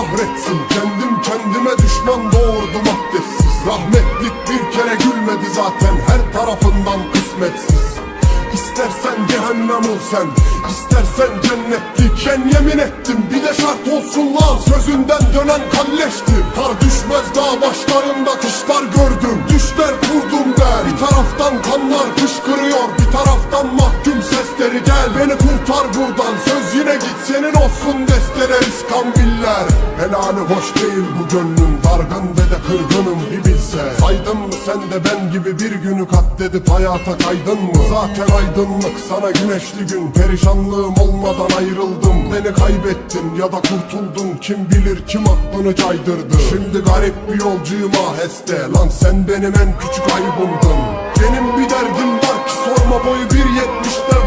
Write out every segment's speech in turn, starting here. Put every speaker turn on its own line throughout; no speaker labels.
kahretsin Kendim kendime düşman doğurdum abdestsiz. Rahmetlik bir kere gülmedi zaten Her tarafından kısmetsiz. İstersen cehennem ol sen İstersen cennetlik. Ben yemin ettim bir de şart olsun lan. Sözünden dönen kalleşti. Kar düşmez daha başlarında kışlar gördüm. Düşler kurdum ben. Bir taraftan kanlar fışkırıyor Bir taraftan mahkum sesleri. Gel Beni kurtar buradan. Söz yine git Senin olsun destere iskambillerler Helali hoş değil bu gönlüm. Dargın ve de kırgınım bir bilse. Saydın mı sen de ben gibi bir günü katledip hayata kaydın mı? Zaten aydınlık sana güneşli gün. Perişanlığım olmadan ayrıldım. Beni kaybettin ya da kurtuldun. Kim bilir kim aklını caydırdı. Şimdi garip bir yolcuyum aheste. Lan sen benim en küçük aybımdın. Benim bir derdim var ki sorma boyu 1.70'den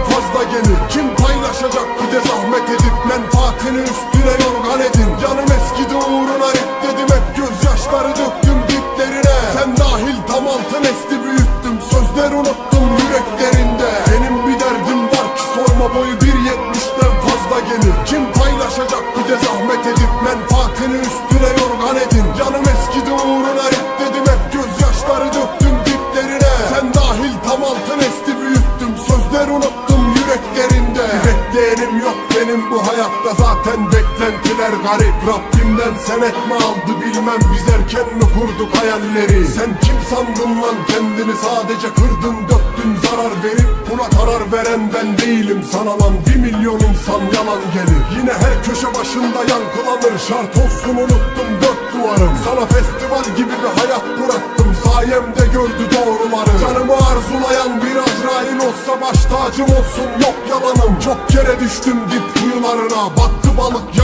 Sözler unuttum yüreklerinde. Benim bir derdim var ki sorma boyu 1.70'den fazla gelir. Kim paylaşacak bir de zahmet edip? Menfaatini üstüne yorgan edin. Canım eskidi uğruna reddedim Hep gözyaşları döktüm diplerine. Sen dahil tam altın esti büyüttüm Sözler unuttum yüreklerinde. Bir bekleyenim yok benim bu hayatta Zaten beklentiler garip Rabbimden senet mi aldı bilmem. Biz erken mi kurduk hayalleri? Sen kim sandın lan kendini? Sadece kırdın döktün zarar verip Buna karar veren ben değilim Sana lan. Bir milyon insan yalan gelir. Yine her köşe başında yankılanır. Şart olsun unuttum dört duvarım. Sana festival gibi bir hayat bıraktım. Sayemde gördü doğruları. Canımı arzulayan bir Azrail olsa baş tacım olsun. Yok yalanım. Çok kere düştüm dip kuyularına. Battı balık kalır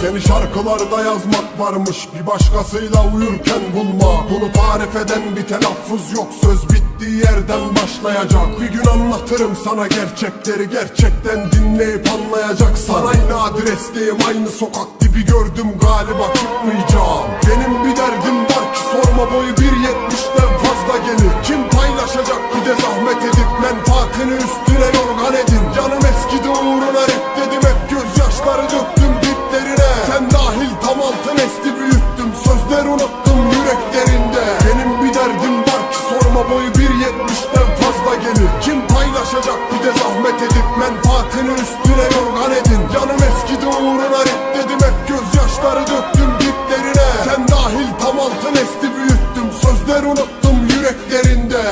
Seni şarkılarda yazmak varmış. Bir başkasıyla uyurken bulma. Bunu tarif eden bir telaffuz yok. Söz bittiği yerden başlayacak. Bir gün anlatırım sana gerçekleri. Gerçekten dinleyip anlayacaksan Aynı adresteyim aynı sokak dibi gördüm. Galiba çıkmayacağım. Benim bir derdim var ki sorma boyu 1.70'den fazla gelir. Kim paylaşacak? Bir de zahmet edip Menfaatini üstüne Uğruna reddedim hep gözyaşları döktüm diplerine. Sen dahil tam altın esti büyüttüm. Sözler unuttum yüreklerinde.